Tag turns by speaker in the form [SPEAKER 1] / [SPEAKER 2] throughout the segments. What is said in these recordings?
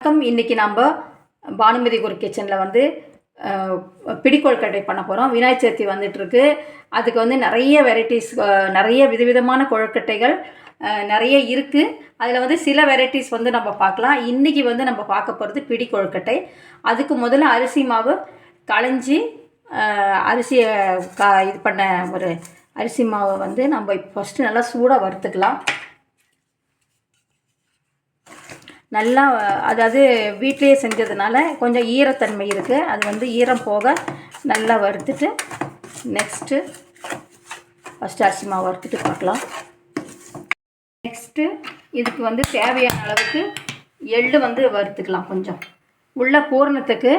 [SPEAKER 1] வணக்கம். இன்றைக்கி நம்ம பானுமதி குரு கிச்சனில் வந்து பிடிக்கொழுக்கட்டை பண்ண போகிறோம் விநாயகர் சதுர்த்தி வந்துட்டுருக்கு. அதுக்கு வந்து நிறைய வெரைட்டிஸ் நிறைய விதவிதமான கொழுக்கட்டைகள் நிறைய இருக்குது அதில் வந்து சில வெரைட்டிஸ் வந்து நம்ம பார்க்கலாம். இன்றைக்கி வந்து நம்ம பார்க்க போகிறது பிடி கொழுக்கட்டை அதுக்கு முதல்ல அரிசி மாவு களைஞ்சி அரிசியை கா இது பண்ண ஒரு அரிசி மாவை வந்து நம்ம ஃபஸ்ட்டு நல்லா சூடாக வறுத்துக்கலாம். நல்லா அதாவது வீட்டிலேயே செஞ்சதுனால கொஞ்சம் ஈரத்தன்மை இருக்குது அது வந்து ஈரம் போக நல்லா வறுத்துட்டு நெக்ஸ்ட்டு ஃபஸ்ட்டு அரிசி மாவு வறுத்துட்டு பார்க்கலாம். நெக்ஸ்ட்டு இதுக்கு வந்து தேவையான அளவுக்கு எள்ளு வந்து வறுத்துக்கலாம் கொஞ்சம். உள்ள பூரணத்துக்கு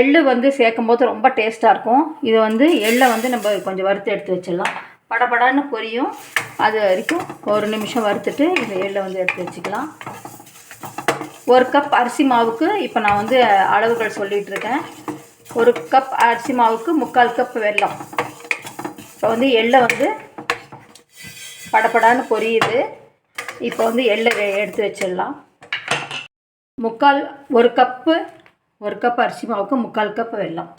[SPEAKER 1] எள்ளு வந்து சேர்க்கும் போது ரொம்ப டேஸ்ட்டாக இருக்கும். இது வந்து எள்ளை வந்து நம்ம கொஞ்சம் வறுத்து எடுத்து வச்சிடலாம். படபடன்னு பொரியும். அது வரைக்கும் ஒரு நிமிஷம் வறுத்துட்டு இந்த எள்ளை வந்து எடுத்து வச்சுக்கலாம். ஒரு கப் அரிசி மாவுக்கு இப்போ நான் வந்து அளவுகள் சொல்லிகிட்டு இருக்கேன் ஒரு கப் அரிசி மாவுக்கு முக்கால் கப் வெல்லம். இப்போ வந்து எள்ளை வந்து படபடான்னு பொரியுது. இப்போ வந்து எள்ளை எடுத்து வச்சிடலாம். முக்கால் ஒரு கப்பு ஒரு கப் அரிசி மாவுக்கு முக்கால் கப் வெல்லம்.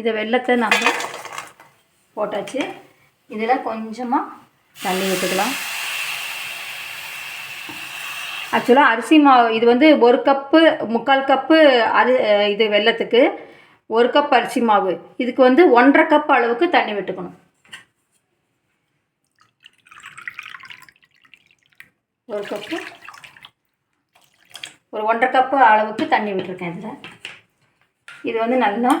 [SPEAKER 1] இதை வெள்ளத்தை நம்ம போட்டாச்சு. இதில் கொஞ்சமாக தண்ணி விட்டுக்கலாம் ஆக்சுவலாக அரிசி மாவு இது வந்து ஒரு கப்பு முக்கால் கப்பு அரி இது வெல்லத்துக்கு ஒரு கப் அரிசி மாவு. இதுக்கு வந்து ஒன்றரை கப் அளவுக்கு தண்ணி விட்டுக்கணும். ஒரு கப்பு ஒரு ஒன்றரை கப்பு அளவுக்கு தண்ணி விட்டுருக்கேன் இதில். இது வந்து நல்லா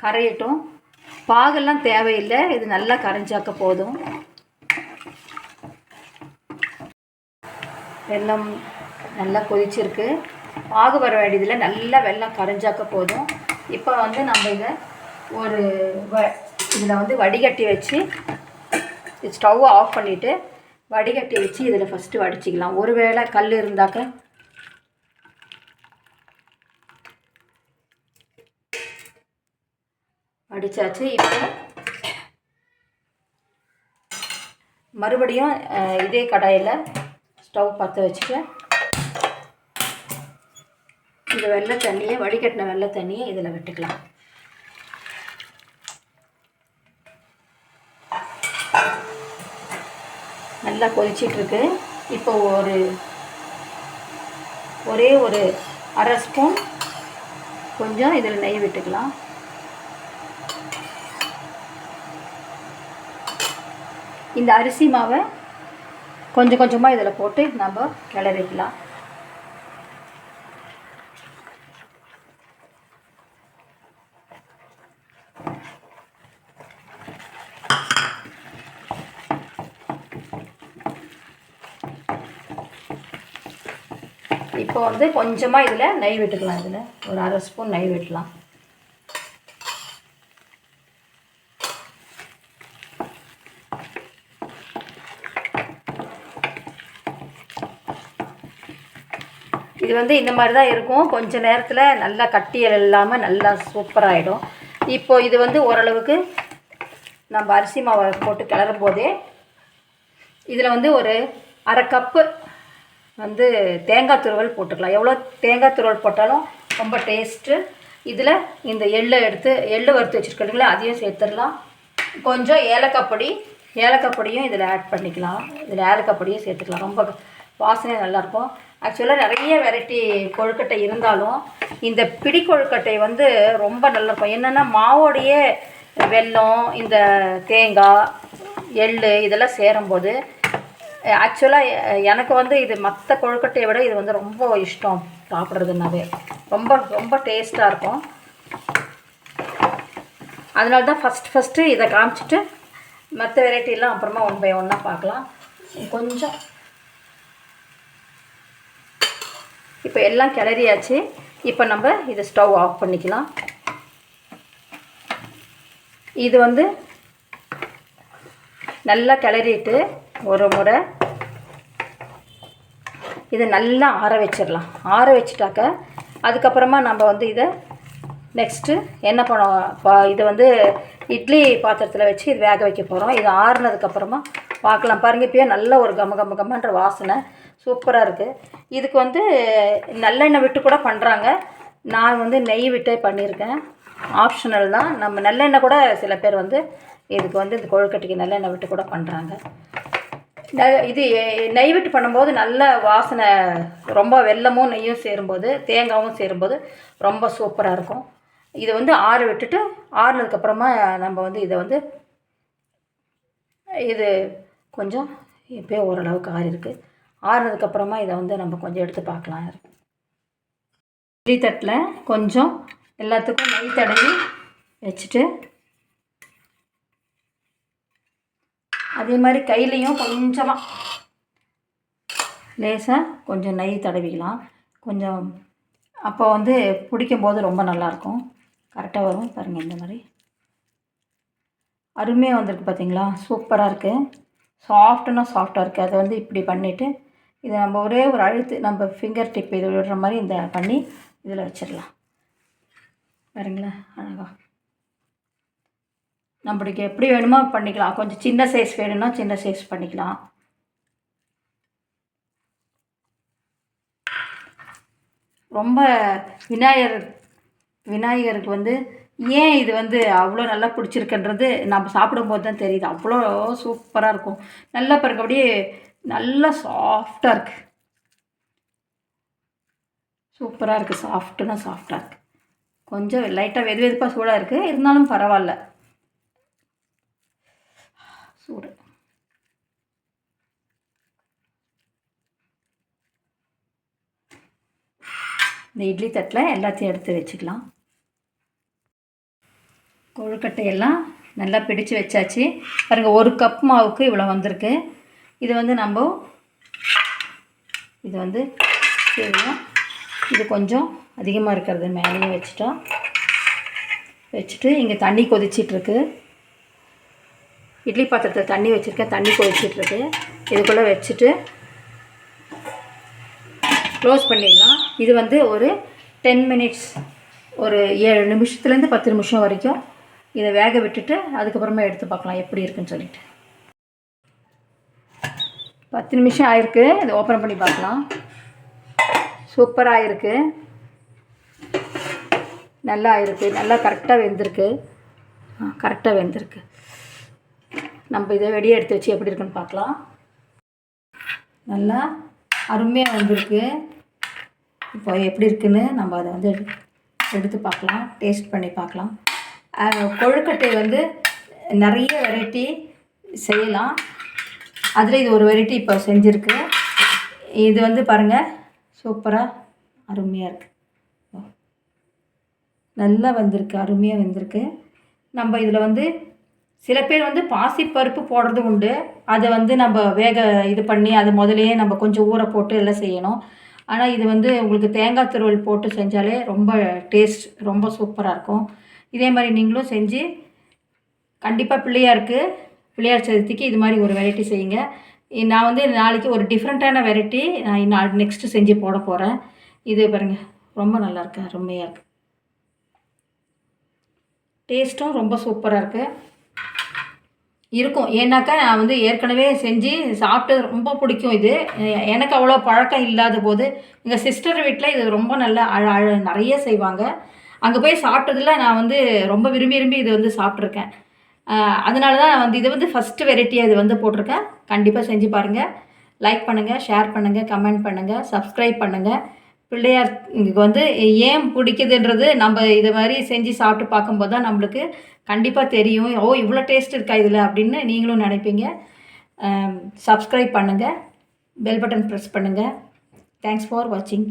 [SPEAKER 1] கரையட்டும். பாகெல்லாம் தேவையில்லை. இது நல்லா கரைஞ்சாக்க போதும். வெள்ளம் நல்லா கொதிச்சிருக்கு. பாகு வர வேண்டியதில் நல்லா வெள்ளம் கரைஞ்சாக்க போதும். இப்போ வந்து நம்ம இதை ஒரு வ இதில் வந்து வடிகட்டி வச்சு ஸ்டவ்வை ஆஃப் பண்ணிவிட்டு வடிகட்டி வச்சு இதில் ஃபஸ்ட்டு வடிச்சிக்கலாம். ஒருவேளை கல் இருந்தாக்க வடித்தாச்சு இப்போ மறுபடியும் இதே கடாயில் ஸ்டவ் பற்ற வச்சுட்டு இந்த வெள்ளை தண்ணியை வடிகட்டின வெள்ளை தண்ணியை இதில் விட்டுக்கலாம். நல்லா கொதிச்சிட்ருக்கு. இப்போ ஒரு ஒரே ஒரு அரை ஸ்பூன் கொஞ்சம் இதில் நெய் விட்டுக்கலாம். இந்த அரிசி மாவை கொஞ்சம் கொஞ்சமாக இதில் போட்டு நம்ம கிளறிக்கலாம் இப்போ வந்து கொஞ்சமாக இதில் நெய் விட்டுக்கலாம். இதில் ஒரு அரை ஸ்பூன் நெய் விட்டுலாம் இது வந்து இந்த மாதிரி தான் இருக்கும். கொஞ்ச நேரத்தில் நல்லா கட்டியல் இல்லாமல் நல்லா சூப்பராகிடும் இப்போது இது வந்து ஓரளவுக்கு நம்ம அரிசி மாவை போட்டு கிளறும் போதே இதில் வந்து ஒரு அரை கப்பு வந்து தேங்காய் துருவல் போட்டுக்கலாம். எவ்வளோ தேங்காய் துருவல் போட்டாலும் ரொம்ப டேஸ்ட்டு இதில் இந்த எள்ளை எடுத்து எள்ளு வறுத்து வச்சுருக்கீங்களா அதையும் சேர்த்துடலாம். கொஞ்சம் ஏலக்காய் பொடி ஏலக்காய் பொடியும் இதில் ஆட் பண்ணிக்கலாம். இதில் ஏலக்காய் பொடியும் சேர்த்துக்கலாம். ரொம்ப வாசனை நல்லாயிருக்கும் ஆக்சுவலாக நிறைய வெரைட்டி கொழுக்கட்டை இருந்தாலும் இந்த பிடி கொழுக்கட்டை வந்து ரொம்ப நல்லாயிருக்கும் என்னென்னா மாவோடையே வெல்லம் இந்த தேங்காய் எள் இதெல்லாம் சேரும்போது ஆக்சுவலாக எனக்கு வந்து இது மற்ற கொழுக்கட்டையை விட இது வந்து ரொம்ப இஷ்டம் சாப்பிட்றதுனாவே. ரொம்ப ரொம்ப டேஸ்ட்டாக இருக்கும். அதனால தான் ஃபஸ்ட் ஃபஸ்ட்டு இதை காமிச்சிட்டு மற்ற வெரைட்டிலாம் அப்புறமா ஒன் பை ஒன்னாக பார்க்கலாம். கொஞ்சம் இப்போ எல்லாம் கிளறியாச்சு. இப்போ நம்ம இதை ஸ்டவ் ஆஃப் பண்ணிக்கலாம். இது வந்து நல்லா கிளறிட்டு ஒரு முறை இதை நல்லா ஆற வச்சிடலாம். ஆற வச்சுட்டாக்க அதுக்கப்புறமா நம்ம வந்து இதை நெக்ஸ்ட்டு என்ன பண்ண இதை இது வந்து இட்லி பாத்திரத்தில் வச்சு இது வேக வைக்க போகிறோம் இது ஆறுனதுக்கப்புறமா பார்க்கலாம். பாருங்கள் இப்போயே நல்ல ஒரு கம கம கமன்ற வாசனை. சூப்பராக இருக்குது இதுக்கு வந்து நல்லெண்ணெய் விட்டு கூட பண்ணுறாங்க நான் வந்து நெய் விட்டே பண்ணியிருக்கேன். ஆப்ஷனல் தான். நம்ம நல்லெண்ணெய் கூட சில பேர் வந்து இதுக்கு வந்து இந்த கொழுக்கட்டைக்கு நல்லெண்ணெய் விட்டு கூட பண்ணுறாங்க நெ- இது நெய் விட்டு பண்ணும்போது நல்ல வாசனை ரொம்ப வெல்லமும் நெய்யும் சேரும்போது தேங்காவும் சேரும்போது ரொம்ப சூப்பராக இருக்கும். இதை வந்து ஆற விட்டுட்டு ஆறுனதுக்கப்புறமா நம்ம வந்து இதை வந்து இது கொஞ்சம் இப்போயே ஓரளவுக்கு ஆறி இருக்குது ஆறுனதுக்கப்புறமா இதை வந்து நம்ம கொஞ்சம் எடுத்து பார்க்கலாம் இட்லி தட்டில் கொஞ்சம் எல்லாத்துக்கும் நெய் தடவி வச்சுட்டு அதே மாதிரி கையிலையும் கொஞ்சமாக லேசாக கொஞ்சம் நெய் தடவிக்கலாம். கொஞ்சம் அப்போ வந்து பிடிக்கும்போது ரொம்ப நல்லாயிருக்கும் கரெக்டாக வரும் பாருங்கள் இந்த மாதிரி. அருமையாக வந்திருக்கு பார்த்தீங்களா சூப்பராக இருக்குது சாஃப்ட்னா சாஃப்டாக இருக்குது அதை வந்து இப்படி பண்ணிவிட்டு இதை நம்ம ஒரே ஒரு அழுத்து நம்ம ஃபிங்கர் டிப் இது விடுற மாதிரி இந்த பண்ணி இதில் வச்சிடலாம். பாருங்களேன் அழகா. நம்மளுக்கு எப்படி வேணுமோ பண்ணிக்கலாம். கொஞ்சம் சின்ன சைஸ் வேணும்னா சின்ன சைஸ் பண்ணிக்கலாம். ரொம்ப விநாயகர் விநாயகருக்கு வந்து ஏன் இது வந்து அவ்வளோ நல்லா பிடிச்சிருக்குன்றது நம்ம சாப்பிடும்போது தான் தெரியுது. அவ்வளோ சூப்பராக இருக்கும். நல்லா பாருங்க அப்படியே நல்லா சாஃப்டாக இருக்குது சூப்பராக இருக்குது சாஃப்ட்டுனா சாஃப்டாக இருக்குது கொஞ்சம் லைட்டாக வெது வெதுப்பாக சூடாக இருக்குது இருந்தாலும் பரவாயில்ல. சூடு. இந்த இட்லி தட்டில் எல்லாத்தையும் எடுத்து வச்சுக்கலாம். கொழுக்கட்டையெல்லாம் நல்லா பிடிச்சு வச்சாச்சு. பாருங்கள் ஒரு கப் மாவுக்கு இவ்வளோ வந்திருக்கு. இது வந்து நம்ம இது வந்து சரியா இது கொஞ்சம் அதிகமாக இருக்கிறது மேலேயே வச்சுட்டோம் வச்சுட்டு இங்கே தண்ணி கொதிச்சிட்ருக்கு. இட்லி பாத்திரத்தில் தண்ணி வச்சுருக்கேன். தண்ணி கொதிச்சிட்ருக்கு. இதுக்குள்ளே வச்சுட்டு க்ளோஸ் பண்ணிடலாம். இது வந்து ஒரு டென் மினிட்ஸ் ஒரு ஏழு நிமிஷத்துலேருந்து பத்து நிமிஷம் வரைக்கும் இதை வேக விட்டுட்டு அதுக்கப்புறமா எடுத்து பார்க்கலாம் எப்படி இருக்குன்னு சொல்லிட்டு. பத்து நிமிஷம் ஆயிருக்கு. இதை ஓப்பன் பண்ணி பார்க்கலாம். சூப்பராக இருக்குது நல்லா ஆயிருக்கு நல்லா கரெக்டாக வெந்திருக்கு. கரெக்டாக வெந்திருக்கு. நம்ம இதை வெளியே எடுத்து வச்சு எப்படி இருக்குன்னு பார்க்கலாம். நல்லா அருமையாக வந்திருக்கு. இப்போ எப்படி இருக்குன்னு நம்ம அதை வந்து எடுத்து பார்க்கலாம். டேஸ்ட் பண்ணி பார்க்கலாம். கொழுக்கட்டை வந்து நிறைய வெரைட்டி செய்யலாம். அதில் இது ஒரு வெரைட்டி இப்போ செஞ்சுருக்கு. இது வந்து பாருங்கள் சூப்பராக அருமையாக இருக்குது நல்லா வந்திருக்கு அருமையாக வந்திருக்கு. நம்ம இதில் வந்து சில பேர் வந்து பாசிப்பருப்பு போடுறது உண்டு. அதை வந்து நம்ம வேக இது பண்ணி அது முதலையே நம்ம கொஞ்சம் ஊற போட்டு எல்லாம் செய்யணும். ஆனால் இது வந்து உங்களுக்கு தேங்காய் துருவல் போட்டு செஞ்சாலே ரொம்ப டேஸ்ட் ரொம்ப சூப்பராக இருக்கும். இதே மாதிரி நீங்களும் செஞ்சு கண்டிப்பாக பிள்ளையாக இருக்குது பிள்ளையார் சதுர்த்திக்கு இது மாதிரி ஒரு வெரைட்டி செய்யுங்க. நான் வந்து நாளைக்கு ஒரு டிஃப்ரெண்ட்டான வெரைட்டி நான் நான் நெக்ஸ்ட்டு செஞ்சு போட போகிறேன் இது பாருங்கள் ரொம்ப நல்லா இருக்கு அருமையாக இருக்குது டேஸ்ட்டும் ரொம்ப சூப்பராக இருக்குது இருக்கும். ஏன்னாக்கா நான் வந்து ஏற்கனவே செஞ்சு சாப்பிட்டு ரொம்ப பிடிக்கும் இது. எனக்கு அவ்வளோ பழக்கம் இல்லாத போது எங்கள் சிஸ்டர் வீட்டில் இது ரொம்ப நல்லா அழ அழ நிறைய செய்வாங்க. அங்கே போய் சாப்பிட்டதுல நான் வந்து ரொம்ப விரும்பி விரும்பி இது வந்து சாப்பிட்ருக்கேன் அதனால தான் நான் வந்து இது வந்து ஃபஸ்ட்டு வெரைட்டியாக இது வந்து போட்டிருக்கேன். கண்டிப்பாக செஞ்சு பாருங்கள் லைக் பண்ணுங்கள் ஷேர் பண்ணுங்கள் கமெண்ட் பண்ணுங்கள் சப்ஸ்கிரைப் பண்ணுங்கள் பிள்ளையார் இங்கே வந்து ஏன் பிடிக்குதுன்றது நம்ம இது மாதிரி செஞ்சு சாப்பிட்டு பார்க்கும்போது தான் நம்மளுக்கு கண்டிப்பாக தெரியும். ஓ இவ்வளோ டேஸ்ட் இருக்கா இதில் அப்படின்னு நீங்களும் நினைப்பீங்க. சப்ஸ்கிரைப் பண்ணுங்கள் பெல் பட்டன் ப்ரெஸ் பண்ணுங்கள் தேங்க்ஸ் ஃபார் வாட்சிங்